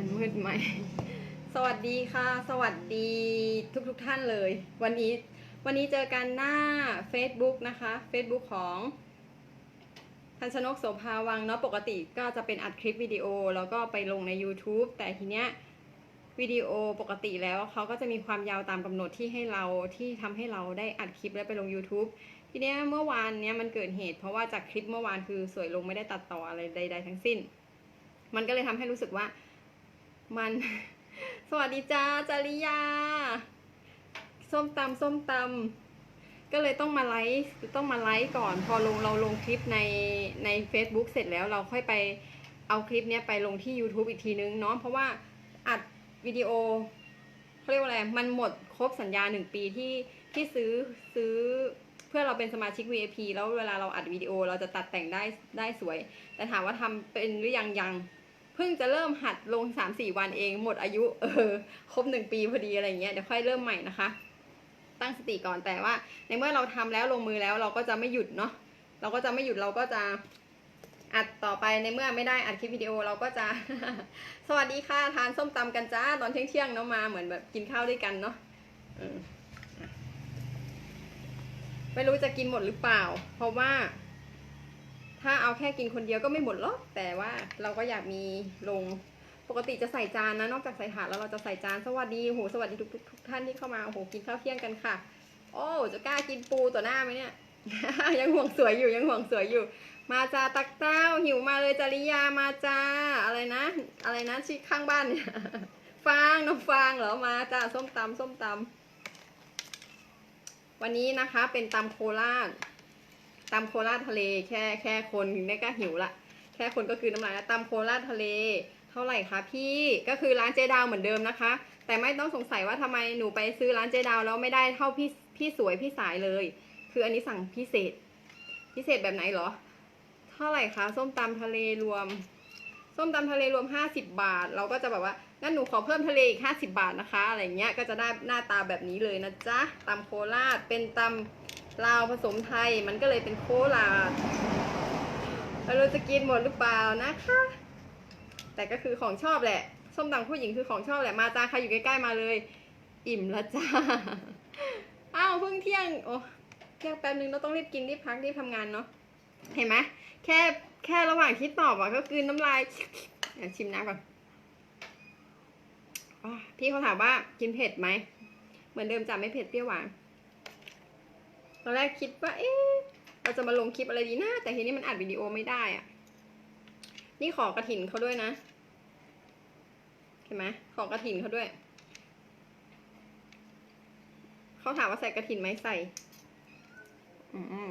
มันมืดไหม สวัสดีค่ะ สวัสดีทุกทุกท่านเลย วันนี้วันนี้เจอกันหน้า Facebook นะคะ Facebook ของทันชนกโสภาวังเนาะปกติก็จะเป็นอัดคลิปวิดีโอ แล้วก็ไปลงใน YouTube แต่ทีเนี้ยวิดีโอปกติแล้วเขาก็จะมีความยาวตามกำหนดที่ให้เราที่ทำให้เราได้อัดคลิปแล้วไปลง YouTube ทีเนี้ยเมื่อวานเนี้ยมันเกิดเหตุ เพราะว่าจากคลิปเมื่อวานคือสวยลงไม่ได้ตัดต่ออะไรใด ๆ ทั้งสิ้น มันก็เลยทำให้รู้สึกว่า มัน สวัสดีจ้าจาริยา ส้มตำส้มตำก็เลยต้องมาไลฟ์ต้องมาไลฟ์ก่อน พอลงเราลงคลิปในใน Facebook เสร็จแล้วเราค่อยไปเอาคลิปเนี้ยไปลงที่ YouTube อีกทีนึงเนาะเพราะว่าอัดวิดีโอเขาเรียกว่าอะไร มันหมดครบสัญญาหนึ่งปีที่ที่ซื้อซื้อเพื่อเราเป็นสมาชิก VIP แล้วเวลาเราอัดวิดีโอเราจะตัดแต่งได้ได้สวย แต่ถามว่าทำเป็นหรือยังยัง พิ่งจะเริ่มหัดลงสามสี่วันเองหมดอายุเออครบหนึ่งปีพอดีอะไรเงี้ยเดี๋ยวค่อยเริ่มใหม่นะคะ ตั้งสติก่อนแต่ว่า ในเมื่อเราทำแล้วลงมือแล้วเราก็จะไม่หยุดเนาะเราก็จะไม่หยุดเราก็จะอัดต่อไปในเมื่อไม่ได้อัดคลิปวิดีโอเราก็จะ สวัสดีค่ะทานส้มตำกันจ้าตอนเที่ยงเที่ยงๆเนาะมาเหมือนแบบกินข้าวด้วยกันเนาะไม่รู้จะกินหมดหรือเปล่า เพราะว่า ถ้าเอาแค่กินคนเดียวก็ไม่หมดหรอกแต่ว่าเราก็อยากมีลงปกติจะใส่จานนะนอกจากใส่ถาดแล้วเราจะใส่จานสวัสดีโหสวัสดีทุกทุกท่านที่เข้ามาโหกินข้าวเที่ยงกันค่ะ โอ้จะกล้ากินปูต่อหน้าไหมเนี่ย ยังห่วงสวยอยู่ยังห่วงสวยอยู่ มาจ้าตักเต้าหิวมาเลยจริยามาจ้าอะไรนะ อะไรนะที่ข้างบ้านเนี่ยฟางน้องฟางเหรอมาจ้าส้มตำส้มตำวันนี้นะคะเป็นตำโคราช ตำโคราชทะเลแค่แค่คนเนี่ยก็หิวละ แค่คนก็คือน้ำลายแล้วตำโคราชทะเลเท่าไหร่คะพี่ก็คือร้านเจดาวเหมือนเดิมนะคะ แต่ไม่ต้องสงสัยว่าทำไมหนูไปซื้อร้านเจดาวแล้วไม่ได้เท่าพี่พี่สวยพี่สายเลย คืออันนี้สั่งพิเศษ พิเศษแบบไหนเหรอ เท่าไหร่คะส้มตำทะเลรวม ส้มตำทะเลรวม 50 บาท เราก็จะแบบว่างั้นหนูขอเพิ่มทะเลอีก 50 บาทนะคะอะไรเงี้ยก็จะได้หน้าตาแบบนี้เลยนะจ๊ะตำโคราชเป็นตำ ลาวผสมไทยมันก็เลยเป็นโคราเราจะกินหมดหรือเปล่านะคะ แต่ก็คือของชอบแหละ ส้มตำผู้หญิงคือของชอบแหละมาจ้าใครอยู่ใกล้ๆมาเลย อิ่มละจ้าอ้าวเพิ่งเที่ยงโอ้เที่ยงแป๊บนึงเราต้องรีบกินรีบพักรีบทำงานเนาะเห็นไหมแค่แค่ระหว่างที่ตอบอะก็คือน้ำลายชิมน้ำก่อนอพี่เขาถามว่ากินเผ็ดไหม เหมือนเดิมจ้ะไม่เผ็ดเปรี้ยวหวาน ตอนแรกคิดว่า เอ๊ะ เราจะมาลงคลิปอะไรดีนะ แต่ทีนี้มันอัดวิดีโอไม่ได้อะนี่ขอกระถินเขาด้วยนะ เห็นไหมขอกระถินเขาด้วย เขาถามว่าใส่กระถินไหมใส่ อืม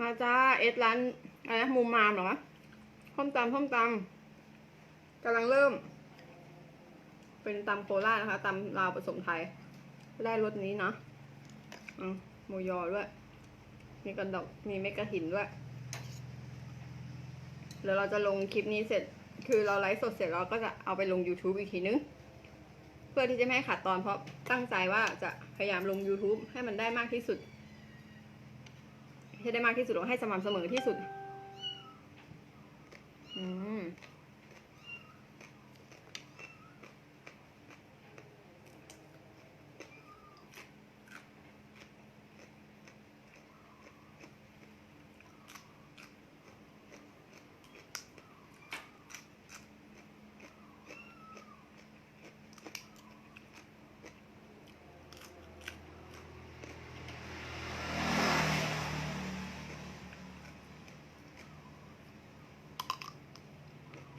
มาจ้า เอสร้านอะไรนะมุมมามเหรอวะ ส้มตำส้มตำกำลังเริ่ม เป็นตำโคราชนะคะตำลาวผสมไทย ได้รสนี้เนาะอืมหมูยอด้วย มีกระดกมีเม็ดกระถินด้วยเดี๋ยวเราจะลงคลิปนี้เสร็จ คือเราไลฟ์สดเสร็จเราก็จะเอาไปลง YouTube อีกทีนึง เพื่อที่จะไม่ขาดตอนเพราะตั้งใจว่าจะพยายามลง YouTube ให้มันได้มากที่สุดให้ได้มากที่สุดแล้วให้สม่ำเสมอที่สุด อื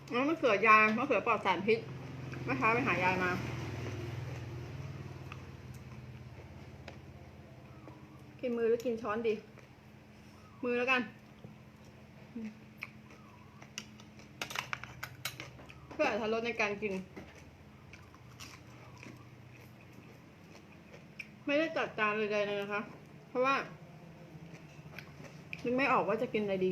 มแล้วมะเขือยางมะเขือปลอดสารพิษเมื่อเช้าไปหายายมา กินมือหรือกินช้อนดี มือแล้วกัน เพื่ออรรถรสในการกิน ไม่ได้จัดจานเลยๆเลยนะคะ เพราะว่านึกไม่ออกว่าจะกินอะไรดี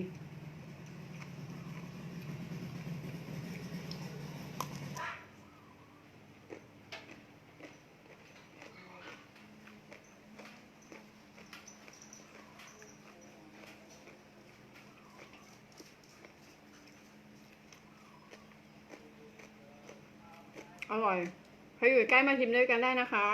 อร่อยใคร อยู่ใกล้มาชิมด้วยกันได้นะคะ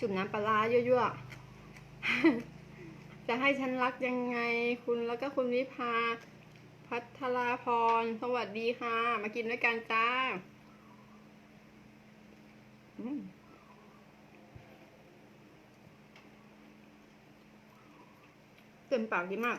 จุ่มน้ำปลาร้ายั่วๆ จะให้ฉันรักยังไงคุณแล้วก็คุณวิภา พัทราพร สวัสดีค่ะ มากินด้วยกันจ้าเต็มปากดีมาก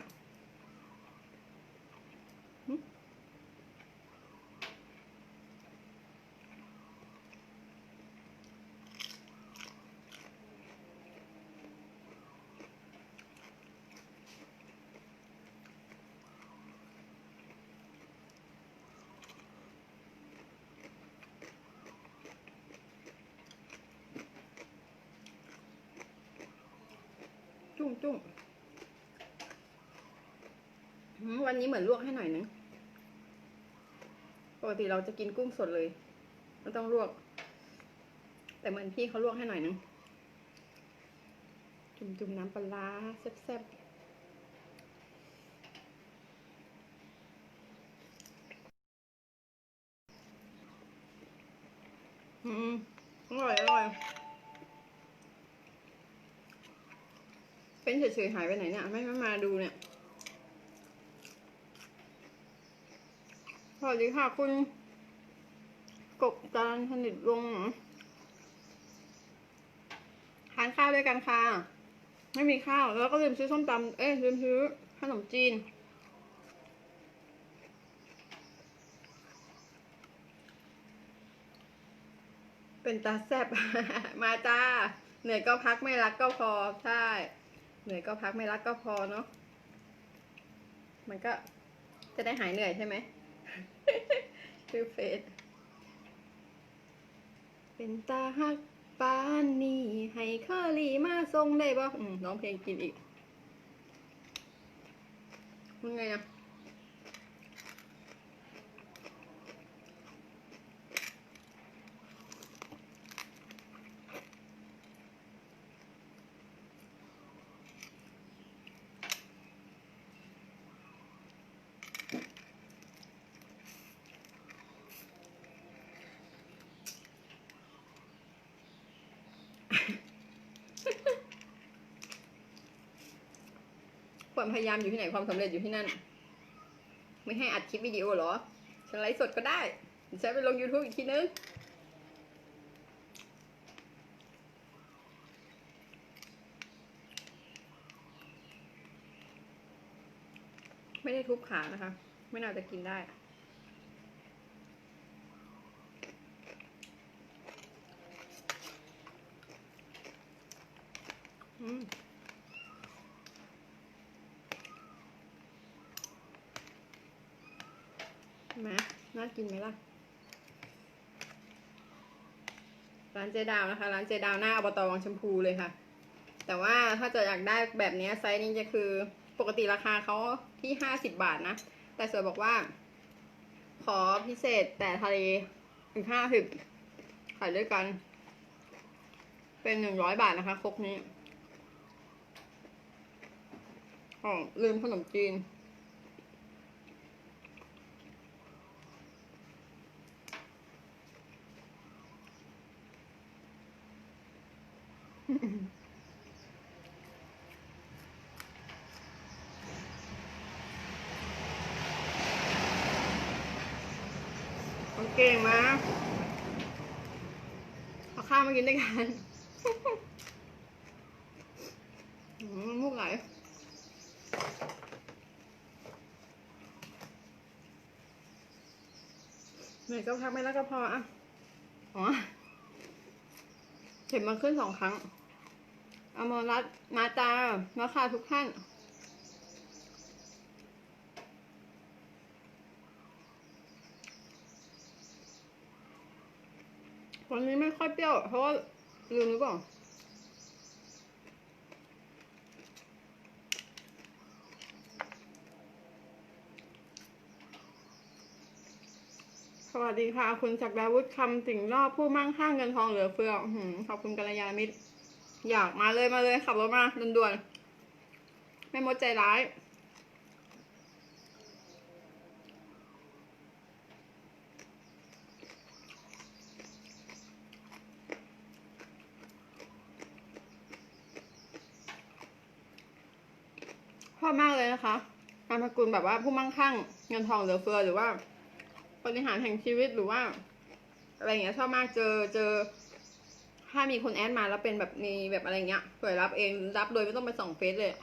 จุ้งจุ้งวันนี้เหมือนลวกให้หน่อยนึงปกติเราจะกินกุ้งสดเลยไม่ต้องลวก แต่เหมือนพี่เขาลวกให้หน่อยนึงจุ่มจุ่มๆน้ำปลาร้าแซ่บๆ อืมอร่อยอร่อย เป็นเฉยๆหายไปไหนเนี่ยไม่ไม่มาดูเนี่ยสวัสดีค่ะคุณกบจานสนิทวงทานข้าวด้วยกันค่ะ ไม่มีข้าว แล้วก็ลืมซื้อส้มตำเอ้ยลืมซื้อขนมจีน เป็นตาแซบมาจ้า เหนื่อยก็พักไม่รักก็พอ ใช่ เหนื่อยก็พักไม่รักก็พอเนาะมันก็จะได้หายเหนื่อยใช่ไหมชื่อเฟสเป็นตาฮักปานนี่ให้เคอรี่มาทรงได้ปะอืมร้องเพลงกินอีกมันไงอะ ความพยายามอยู่ที่ไหนความสำเร็จอยู่ที่นั่น ไม่ให้อัดคลิปวิดีโอหรอ ฉันไลฟ์สดก็ได้ฉันไปลง YouTube อีกทีนึงไม่ได้ทุบขานะคะ ไม่น่าจะกินได้ อืม ใช่ไหม น่ากินไหมล่ะ ร้านเจดาวนะคะ ร้านเจดาวหน้าอบตวังชมพูเลยค่ะ แต่ว่าถ้าจะอยากได้แบบนี้ไซส์นี้จะคือปกติราคาเขาที่ห้าสิบบาทนะ แต่สวยบอกว่า ขอพิเศษแต่ทะเลอีกห้าสิบขายด้วยกัน เป็นหนึ่งร้อยบาทนะคะครกนี้อ๋อลืมขนมจีน โอเคมาเอาข้าวมากินด้วยกันมมุกไหลเหนื่อยก็พักไม่แล้วก็พออะ อ๋อ เข็มมาขึ้นสองครั้งอมรรัตน์มาตามาค่ะทุกท่าน วันนี้ไม่ค่อยเปรี้ยว เพราะว่าลืมหรือเปล่า สวัสดีค่ะ คุณศักดาวุฒิคำสิงรอบผู้มั่งคั่งเงินทองเหลือเฟืออื้อหือขอบคุณกัลยาณมิตร อยากมาเลยมาเลยขับรถมาด่วนๆแม่มดใจร้าย ชอบมากเลยนะคะนามสกุลแบบว่าผู้มั่งคั่งเงินทองเหลือเฟือหรือว่า บริหารแห่งชีวิตหรือว่า อะไรอย่างเงี้ยชอบมากเจอเจอ ถ้ามีคนแอดมาแล้วเป็นแบบมีแบบอะไรเงี้ยเปิดรับเองรับโดยไม่ต้องไปส่องเฟซเลย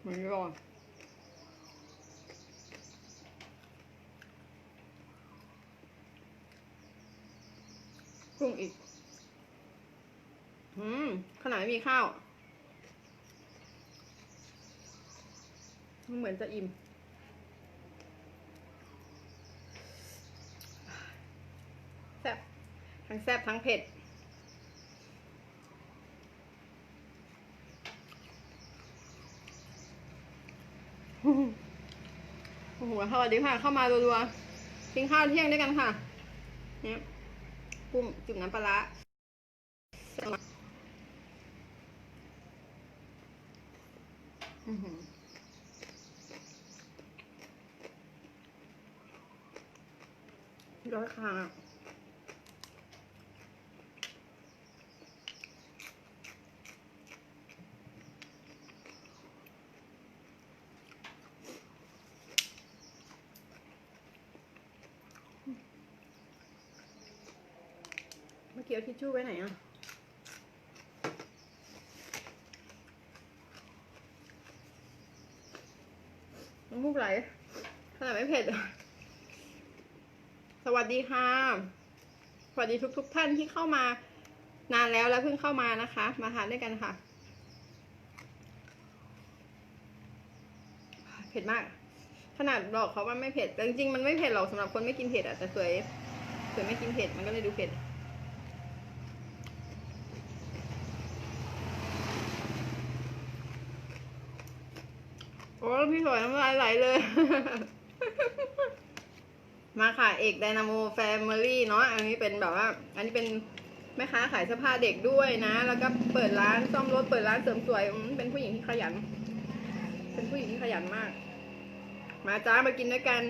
เหมือนก่อนกุ้งอีก อืมขนาดไม่มีข้าวมัน เหมือนจะอิ่ม แซ่บทั้งแซ่บทั้งเผ็ด โอ้โหสวัสดีค่ะ เข้ามารัวๆกินข้าวเที่ยงด้วยกันค่ะ เนี่ยกุ้งจุ่มน้ำปลาร้าอื้อหือ ร้อยค่ะเมื่อกี้เอาทิชชู่ไว้ไหนอะน้ำมูกไหลขนาดไม่เผ็ดอะ สวัสดีค่ะ สวัสดีทุกๆทท่านที่เข้ามานานแล้วแล้วเพิ่งเข้ามานะคะ มาทานด้วยกันค่ะ เผ็ดมาก ขนาดบอกเขาว่าไม่เผ็ดแต่จริงๆมันไม่เผ็ดหรอกสำหรับคนไม่กินเผ็ดอะแต่สวยสวยไม่กินเผ็ดมันก็เลยดูเผ็ดโอ้พี่สวยน้ำลายไหลเลย มาค่ะเอกไดนาโมแฟมิลี่เนาะอันนี้เป็นแบบว่า อันนี้เป็นแม่ค้าขายเสื้อผ้าเด็กด้วยนะ แล้วก็เปิดร้านซ่อมรถเปิดร้านเสริมสวยอืมเป็นผู้หญิงที่ขยัน เป็นผู้หญิงที่ขยันมาก มาจ้ามากินด้วยกัน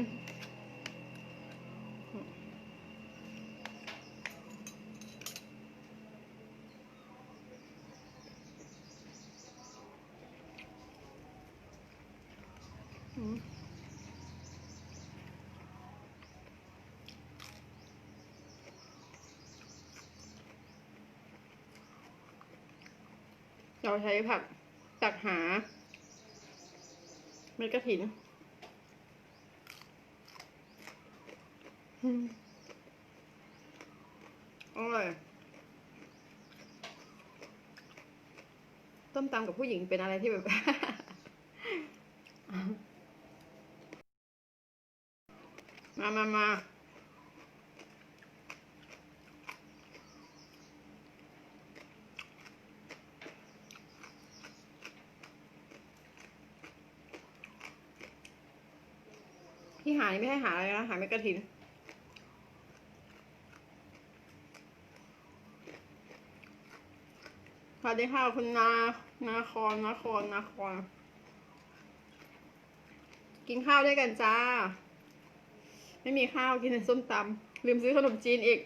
เราใช้ผักตักหา เม็ดกระถินอืมอร่อย ต้มตำกับผู้หญิงเป็นอะไรที่แบบ มามามาานี่ไม่ให้หาอะไรนะหาไม่กระถินสวัสดีค่ะคุณนา นาคอนนาคอนนาคอนกินข้าวด้วยกันจ้า ไม่มีข้าวกินแต่ส้มตำลืมซื้อขนมจีนอีก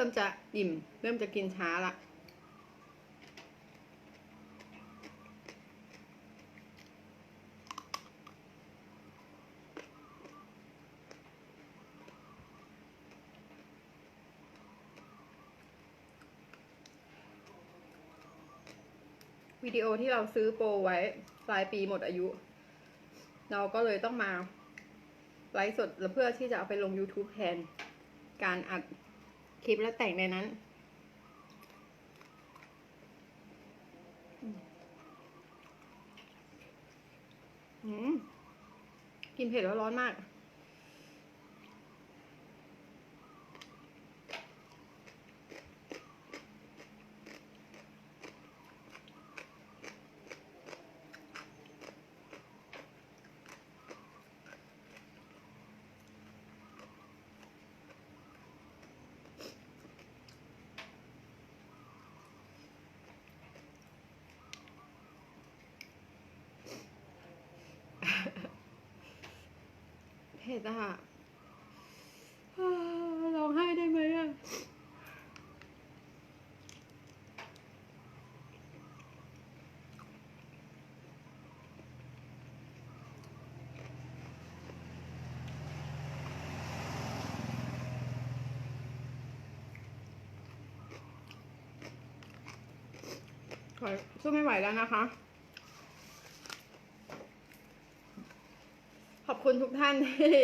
ริ่มจะอิ่ม เริ่มจะกินช้าละวิดีโอที่เราซื้อโปรไว้ปลายปีหมดอายุ เราก็เลยต้องมาไลฟ์สดเพื่อที่จะเอาไปลง YouTube แทนการอัด คลิปแล้วแต่งในนั้นอืมกินเผ็ดแล้วร้อนมาก ดอะค่ะร้องไห้ได้ไหมอะขอสู้ไม่ไหวแล้วนะคะ ขอบคุณ ทุกท่านที่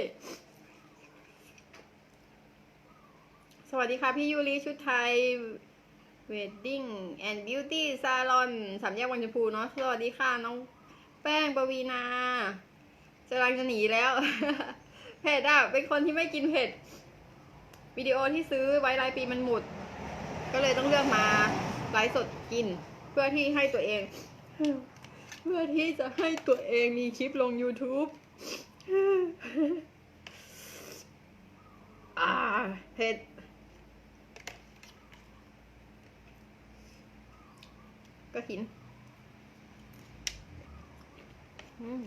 สวัสดีค่ะ พี่ยูริชุดไทย Wedding and Beauty Salon สามแยกวังชมพูเนาะสวัสดีค่ะ น้องแป้งปวีนาจะกำลังจะหนีแล้ว เผ็ดอะ เป็นคนที่ไม่กินเผ็ด วิดีโอที่ซื้อไว้รายปีมันหมด ก็เลยต้องเลือกมาไลฟ์สดกิน เพื่อที่ให้ตัวเอง เพื่อที่จะให้ตัวเองมีคลิปลง YouTube อ่าเผ็ดก็หินอืม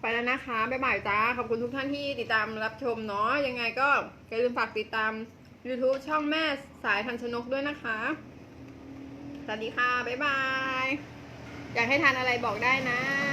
ไปแล้วนะคะ บ๊ายบายจ้า ขอบคุณทุกท่านที่ติดตามรับชมเนาะ ยังไงก็อย่าลืมฝากติดตาม YouTube ช่องแม่สายทันชนกด้วยนะคะ สวัสดีค่ะ บ๊ายบาย อยากให้ทานอะไรบอกได้นะ